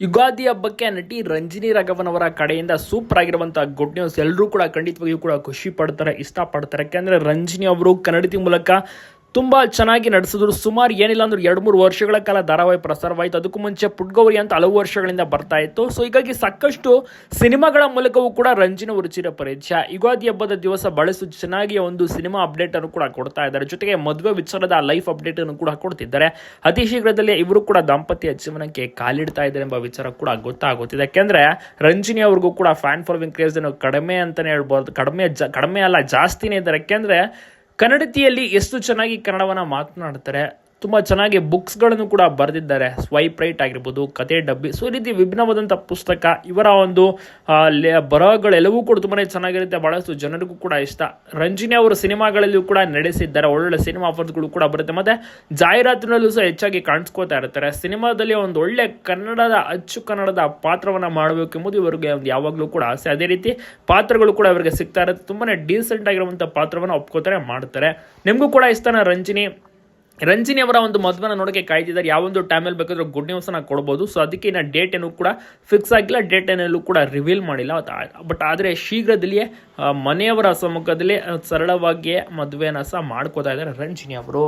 ಯುಗಾದಿ ಹಬ್ಬಕ್ಕೆ ನಟಿ ರಂಜಿನಿ ರಾಘವನ್ ಕಡೆಯಿಂದ ಸೂಪರ್ ಆಗಿರುವಂತಹ ಗುಡ್ ನ್ಯೂಸ್ ಎಲ್ಲರೂ ಕೂಡ ಖಂಡಿತವಾಗಿಯೂ ಕೂಡ ಖುಷಿ ಪಡ್ತಾರೆ, ಇಷ್ಟಪಡ್ತಾರೆ. ಯಾಕೆಂದ್ರೆ ರಂಜಿನಿ ಅವರು ಕನ್ನಡತಿ ಮೂಲಕ ತುಂಬಾ ಚೆನ್ನಾಗಿ ನಡೆಸಿದ್ರು. ಸುಮಾರು ಏನಿಲ್ಲ ಅಂದ್ರೆ ಎರಡು ಮೂರು ವರ್ಷಗಳ ಕಾಲ ಧಾರಾವಾಹಿ ಪ್ರಸಾರವಾಯಿತು. ಅದಕ್ಕೂ ಮುಂಚೆ ಪುಟ್ಗೌರಿ ಅಂತ ಹಲವು ವರ್ಷಗಳಿಂದ ಬರ್ತಾ ಇತ್ತು. ಸೊ ಹೀಗಾಗಿ ಸಾಕಷ್ಟು ಸಿನಿಮಾಗಳ ಮೂಲಕವೂ ಕೂಡ ರಂಜಿನ ರುಚಿರ ಪರಿಚಯ. ಯುಗಾದಿ ಹಬ್ಬದ ದಿವಸ ಬಹಳಷ್ಟು ಚೆನ್ನಾಗಿ ಒಂದು ಸಿನಿಮಾ ಅಪ್ಡೇಟ್ ಅನ್ನು ಕೂಡ ಕೊಡ್ತಾ ಇದ್ದಾರೆ. ಜೊತೆಗೆ ಮದುವೆ ವಿಚಾರದ ಲೈಫ್ ಅಪ್ಡೇಟ್ ಅನ್ನು ಕೂಡ ಕೊಡ್ತಿದ್ದಾರೆ. ಅತಿ ಶೀಘ್ರದಲ್ಲೇ ಇವರು ಕೂಡ ದಾಂಪತ್ಯ ಜೀವನಕ್ಕೆ ಕಾಲಿಡ್ತಾ ಇದ್ದಾರೆ ಎಂಬ ವಿಚಾರ ಕೂಡ ಗೊತ್ತಾಗುತ್ತಿದೆ. ಯಾಕೆಂದ್ರೆ ರಂಜಿನಿ ಅವ್ರಿಗೂ ಕೂಡ ಫ್ಯಾನ್ ಫಾಲೋವಿಂಗ್ ಕ್ರೇಜ್ ಏನೋ ಕಡಿಮೆ ಅಂತಾನೆ ಹೇಳ್ಬೋದು. ಕಡಿಮೆ ಕಡಿಮೆ ಅಲ್ಲ, ಜಾಸ್ತಿನೇ ಇದ್ದಾರೆ. ಯಾಕೆಂದ್ರೆ ಕನ್ನಡತಿಯಲ್ಲಿ ಎಷ್ಟು ಚೆನ್ನಾಗಿ ಕನ್ನಡವನ್ನ ಮಾತನಾಡ್ತಾರೆ ತುಂಬ ಚೆನ್ನಾಗಿ ಬುಕ್ಸ್ಗಳನ್ನು ಕೂಡ ಬರೆದಿದ್ದಾರೆ. ಸ್ವೈಪ್ ರೈಟ್ ಆಗಿರ್ಬೋದು ಕತೆ ಡಬ್ಬಿ. ಸೊ ಈ ರೀತಿ ವಿಭಿನ್ನವಾದಂಥ ಪುಸ್ತಕ, ಇವರ ಒಂದು ಬರಹಗಳೆಲ್ಲವೂ ಕೂಡ ತುಂಬಾ ಚೆನ್ನಾಗಿರುತ್ತೆ. ಬಹಳಷ್ಟು ಜನರಿಗೂ ಕೂಡ ಇಷ್ಟ. ರಂಜಿನಿ ಅವರು ಸಿನಿಮಾಗಳಲ್ಲೂ ಕೂಡ ನಡೆಸಿದ್ದಾರೆ. ಒಳ್ಳೊಳ್ಳೆ ಸಿನಿಮಾ ಆಫರ್ಸ್ಗಳು ಕೂಡ ಬರುತ್ತೆ. ಮತ್ತೆ ಜಾಹೀರಾತಿನಲ್ಲೂ ಸಹ ಹೆಚ್ಚಾಗಿ ಕಾಣಿಸ್ಕೋತಾ ಇರ್ತಾರೆ. ಸಿನಿಮಾದಲ್ಲಿ ಒಂದು ಒಳ್ಳೆ ಕನ್ನಡದ, ಅಚ್ಚು ಕನ್ನಡದ ಪಾತ್ರವನ್ನು ಮಾಡಬೇಕೆಂಬುದು ಇವರಿಗೆ ಒಂದು ಯಾವಾಗಲೂ ಕೂಡ ಆಸೆ. ಅದೇ ರೀತಿ ಪಾತ್ರಗಳು ಕೂಡ ಇವರಿಗೆ ಸಿಗ್ತಾ ಇರುತ್ತೆ. ತುಂಬಾ ಡೀಸೆಂಟ್ ಆಗಿರುವಂಥ ಪಾತ್ರವನ್ನು ಒಪ್ಕೋತಾರೆ, ಮಾಡ್ತಾರೆ. ನಿಮಗೂ ಕೂಡ ಇಷ್ಟನ ರಂಜಿನಿ? ರಂಜಿನಿ ಅವರ ಒಂದು ಮದುವೆನ ನೋಡೋಕೆ ಕಾಯ್ತಿದ್ದಾರೆ ಯಾವೊಂದು ಟೈಮಲ್ಲಿ ಬೇಕಾದರೂ ಗುಡ್ ನ್ಯೂಸನ್ನ ಕೊಡ್ಬೋದು. ಸೊ ಅದಕ್ಕೆ ಇನ್ನು ಡೇಟ್ ಏನು ಕೂಡ ಫಿಕ್ಸ್ ಆಗಿಲ್ಲ. ಡೇಟ್ ಏನಲ್ಲೂ ಕೂಡ ರಿವೀಲ್ ಮಾಡಿಲ್ಲ. ಬಟ್ ಆದರೆ ಶೀಘ್ರದಲ್ಲಿಯೇ ಮನೆಯವರ ಸಮ್ಮುಖದಲ್ಲಿ ಸರಳವಾಗಿಯೇ ಮದುವೆನ ಸಹ ಮಾಡ್ಕೋತಾ ಇದ್ದಾರೆ ರಂಜಿನಿ ಅವರು.